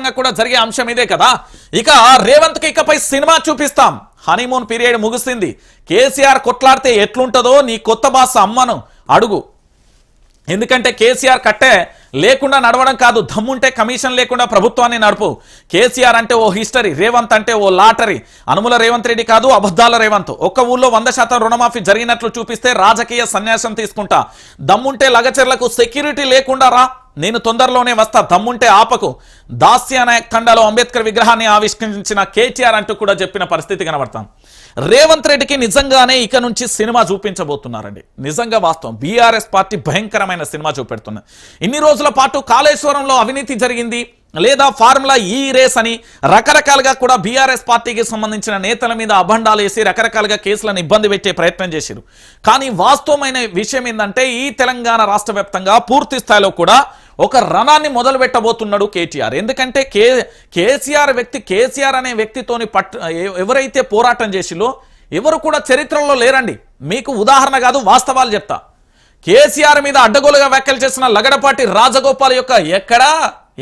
వ్యాప్తంగా కూడా జరిగే అంశం ఇదే కదా. ఇక రేవంత్కి ఇకపై సినిమా చూపిస్తాం. హనీమూన్ పీరియడ్ ముగిసింది. కేసీఆర్ కొట్లాడితే ఎట్లుంటుందో నీ కొత్త బాస అమ్మను అడుగు. ఎందుకంటే కేసీఆర్ కట్టే లేకుండా నడవడం కాదు దమ్ముంటే కమిషన్ లేకుండా ప్రభుత్వాన్ని నడుపు. కేసీఆర్ అంటే ఓ హిస్టరీ రేవంత్ అంటే ఓ లాటరీ. అనుముల రేవంత్ రెడ్డి కాదు అబద్ధాల రేవంత్. ఒక్క ఊళ్ళో వంద శాతం రుణమాఫీ జరిగినట్లు చూపిస్తే రాజకీయ సన్యాసం తీసుకుంటా. దమ్ముంటే లగచర్లకు సెక్యూరిటీ లేకుండా రా. నేను తొందరలోనే వస్తా. దమ్ముంటే ఆపకు. దాస్య నాయక్ తండాలో అంబేద్కర్ విగ్రహాన్ని ఆవిష్కరించిన కేటీఆర్ అంటూ కూడా చెప్పిన పరిస్థితి కనబడతాం. రేవంత్ రెడ్డికి నిజంగానే ఇక నుంచి సినిమా చూపించబోతున్నారండి. నిజంగా వాస్తవం. బీఆర్ఎస్ పార్టీ భయంకరమైన సినిమా చూపెడుతున్నది ఇన్ని రోజుల పాటు కాళేశ్వరంలో అవినీతి జరిగింది. లేదా ఫార్ములా ఈ రేస్ అని రకరకాలుగా కూడా బీఆర్ఎస్ పార్టీకి సంబంధించిన నేతల మీద అభండాలు వేసి రకరకాలుగా కేసులను ఇబ్బంది పెట్టే ప్రయత్నం చేశారు కానీ వాస్తవమైన విషయం ఏంటంటే ఈ తెలంగాణ రాష్ట్ర పూర్తి స్థాయిలో కూడా ఒక రణాన్ని మొదలు పెట్టబోతున్నాడు కేటీఆర్. ఎందుకంటే కే కేసీఆర్ వ్యక్తి కేసీఆర్ అనే వ్యక్తితోని పట్ ఎవరైతే పోరాటం చేసిలో ఎవరు కూడా చరిత్రలో లేరండి. మీకు ఉదాహరణ కాదు వాస్తవాలు చెప్తా. కేసీఆర్ మీద అడ్డగోలుగా వ్యాఖ్యలు చేసిన లగడపాటి రాజగోపాల్ యొక్క ఎక్కడా?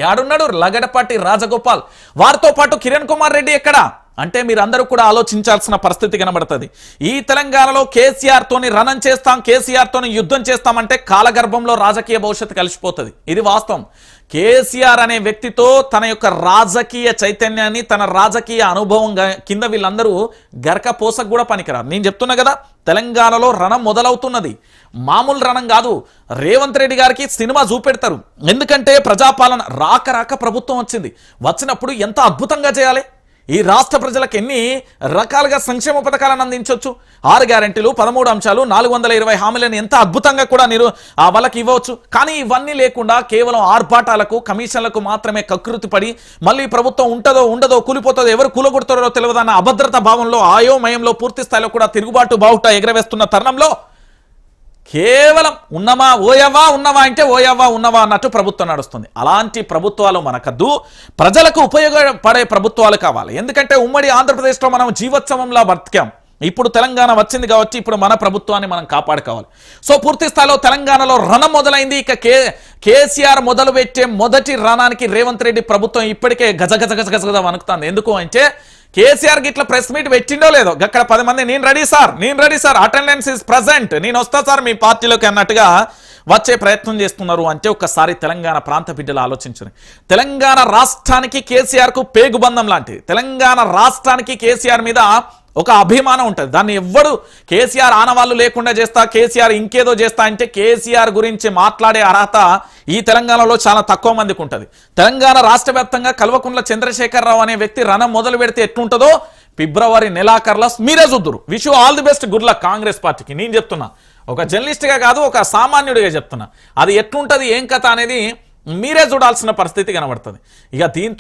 యాడున్నాడు లగడపాటి రాజగోపాల్. వారితో పాటు కిరణ్ కుమార్ రెడ్డి ఎక్కడా? అంటే మీరందరూ కూడా ఆలోచించాల్సిన పరిస్థితి కనబడుతుంది. ఈ తెలంగాణలో కేసీఆర్తోని రణం చేస్తాం కేసీఆర్తోని యుద్ధం చేస్తామంటే కాలగర్భంలో రాజకీయ భవిష్యత్తు కలిసిపోతుంది. ఇది వాస్తవం. కేసీఆర్ అనే వ్యక్తితో తన యొక్క రాజకీయ చైతన్యాన్ని తన రాజకీయ అనుభవం కింద వీళ్ళందరూ గరక పోసకు కూడా పనికిరారు. నేను చెప్తున్నా కదా తెలంగాణలో రణం మొదలవుతున్నది. మామూలు రణం కాదు. రేవంత్ రెడ్డి గారికి సినిమా చూపెడతారు. ఎందుకంటే ప్రజాపాలన రాక రాక ప్రభుత్వం వచ్చింది. వచ్చినప్పుడు ఎంత అద్భుతంగా చేయాలి? ఈ రాష్ట్ర ప్రజలకు ఎన్ని రకాలుగా సంక్షేమ పథకాలను అందించవచ్చు ఆరు గ్యారెంటీలు పదమూడు అంశాలు నాలుగు వందల ఇరవై హామీలను ఎంత అద్భుతంగా కూడా నిరు వాళ్ళకి ఇవ్వచ్చు. కానీ ఇవన్నీ లేకుండా కేవలం ఆర్భాటాలకు కమిషన్లకు మాత్రమే కకృతి పడి మళ్ళీ ప్రభుత్వం ఉంటుందో ఉండదో కూలిపోతుందో ఎవరు కూలగొడతారో తెలియదన్న అభద్రత భావంలో ఆయోమయంలో పూర్తి స్థాయిలో కూడా తిరుగుబాటు బావుట ఎగరవేస్తున్న తరుణంలో కేవలం ఉన్నమా ఓయవా ఉన్నవా అంటే ఓయవా ఉన్నవా అన్నట్టు ప్రభుత్వం నడుస్తుంది. అలాంటి ప్రభుత్వాలు మనకద్దు. ప్రజలకు ఉపయోగపడే ప్రభుత్వాలు కావాలి. ఎందుకంటే ఉమ్మడి ఆంధ్రప్రదేశ్లో మనం జీవోత్సవంలా బతికాం. ఇప్పుడు తెలంగాణ వచ్చింది కాబట్టి ఇప్పుడు మన ప్రభుత్వాన్ని మనం కాపాడుకోవాలి. సో పూర్తి స్థాయిలో తెలంగాణలో రణం మొదలైంది. ఇక కే కేసీఆర్ మొదలు పెట్టే మొదటి రణానికి రేవంత్ రెడ్డి ప్రభుత్వం ఇప్పటికే గజగజ గజగజ వణుకుతుంది. ఎందుకు అంటే కేసీఆర్ గిట్ల ప్రెస్ మీట్ పెట్టిండో లేదో? అక్కడ పది మంది నేను రెడీ సార్ నేను ready sir attendance is present నేను వస్తా సార్ మీ పార్టీలోకి అన్నట్టుగా వచ్చే ప్రయత్నం చేస్తున్నారు అంటే ఒక్కసారి తెలంగాణ ప్రాంత బిడ్డలు ఆలోచించండి. తెలంగాణ రాష్ట్రానికి కేసీఆర్కు పేగుబంధం లాంటిది. తెలంగాణ రాష్ట్రానికి కేసీఆర్ మీద ఒక అభిమానం ఉంటుంది. దాన్ని ఎవ్వడు కేసీఆర్ ఆనవాళ్ళు లేకుండా చేస్తా కేసీఆర్ ఇంకేదో చేస్తా అంటే కేసీఆర్ గురించి మాట్లాడే అర్హత ఈ తెలంగాణలో చాలా తక్కువ మందికి ఉంటుంది. తెలంగాణ రాష్ట్ర వ్యాప్తంగా కల్వకుంట్ల చంద్రశేఖరరావు అనే వ్యక్తి రణం మొదలు పెడితే ఎట్లుంటుందో ఫిబ్రవరి నెలాఖరులో మీరే చూద్దరు. Wish all the best good luck Congress పార్టీకి. నేను చెప్తున్నా ఒక జర్నలిస్ట్గా కాదు ఒక సామాన్యుడిగా చెప్తున్నా. అది ఎట్లుంటుంది ఏం కథ అనేది మీరే చూడాల్సిన పరిస్థితి కనబడుతుంది. ఇక దీంతో